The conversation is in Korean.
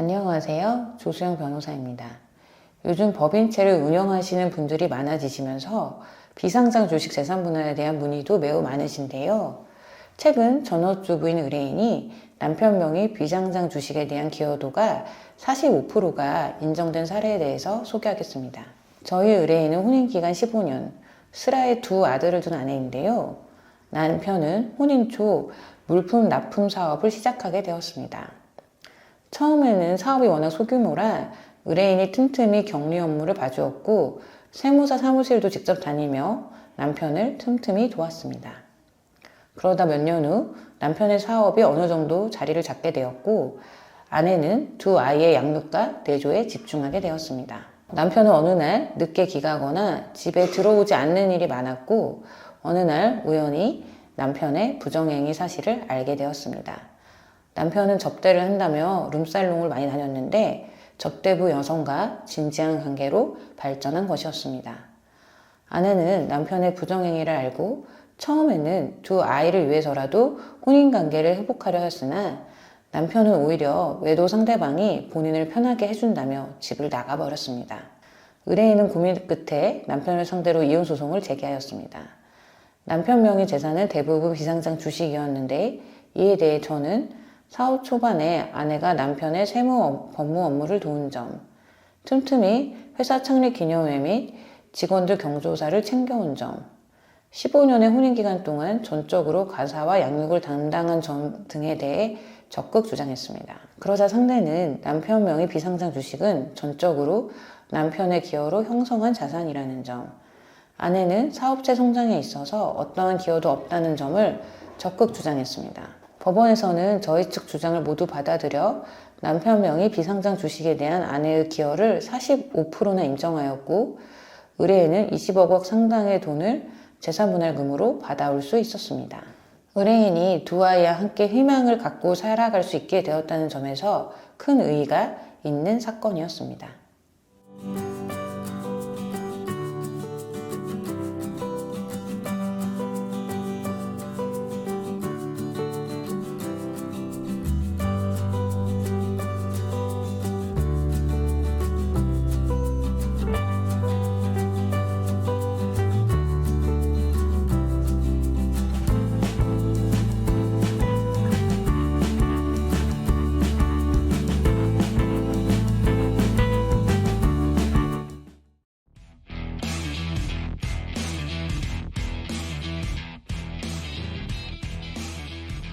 안녕하세요. 조수영 변호사입니다. 요즘 법인체를 운영하시는 분들이 많아지시면서 비상장 주식 재산 분할에 대한 문의도 매우 많으신데요. 최근 전업주부인 의뢰인이 남편 명의 비상장 주식에 대한 기여도가 45%가 인정된 사례에 대해서 소개하겠습니다. 저희 의뢰인은 혼인기간 15년, 슬아의 두 아들을 둔 아내인데요. 남편은 혼인 초 물품 납품 사업을 시작하게 되었습니다. 처음에는 사업이 워낙 소규모라 의뢰인이 틈틈이 격리 업무를 봐주었고 세무사 사무실도 직접 다니며 남편을 틈틈이 도왔습니다. 그러다 몇 년 후 남편의 사업이 어느 정도 자리를 잡게 되었고 아내는 두 아이의 양육과 내조에 집중하게 되었습니다. 남편은 어느 날 늦게 귀가하거나 집에 들어오지 않는 일이 많았고 어느 날 우연히 남편의 부정행위 사실을 알게 되었습니다. 남편은 접대를 한다며 룸살롱을 많이 다녔는데 접대부 여성과 진지한 관계로 발전한 것이었습니다. 아내는 남편의 부정행위를 알고 처음에는 두 아이를 위해서라도 혼인관계를 회복하려 했으나 남편은 오히려 외도 상대방이 본인을 편하게 해준다며 집을 나가버렸습니다. 의뢰인은 고민 끝에 남편을 상대로 이혼소송을 제기하였습니다. 남편 명의 재산은 대부분 비상장 주식이었는데 이에 대해 저는 사업 초반에 아내가 남편의 세무 업- 법무 업무를 도운 점, 틈틈이 회사 창립 기념회 및 직원들 경조사를 챙겨온 점, 15년의 혼인 기간 동안 전적으로 가사와 양육을 담당한 점 등에 대해 적극 주장했습니다. 그러자 상대는 남편 명의 비상장 주식은 전적으로 남편의 기여로 형성한 자산이라는 점, 아내는 사업체 성장에 있어서 어떠한 기여도 없다는 점을 적극 주장했습니다. 법원에서는 저희 측 주장을 모두 받아들여 남편 명의 비상장 주식에 대한 아내의 기여를 45%나 인정하였고 의뢰인은 20억 상당의 돈을 재산분할금으로 받아올 수 있었습니다. 의뢰인이 두 아이와 함께 희망을 갖고 살아갈 수 있게 되었다는 점에서 큰 의의가 있는 사건이었습니다.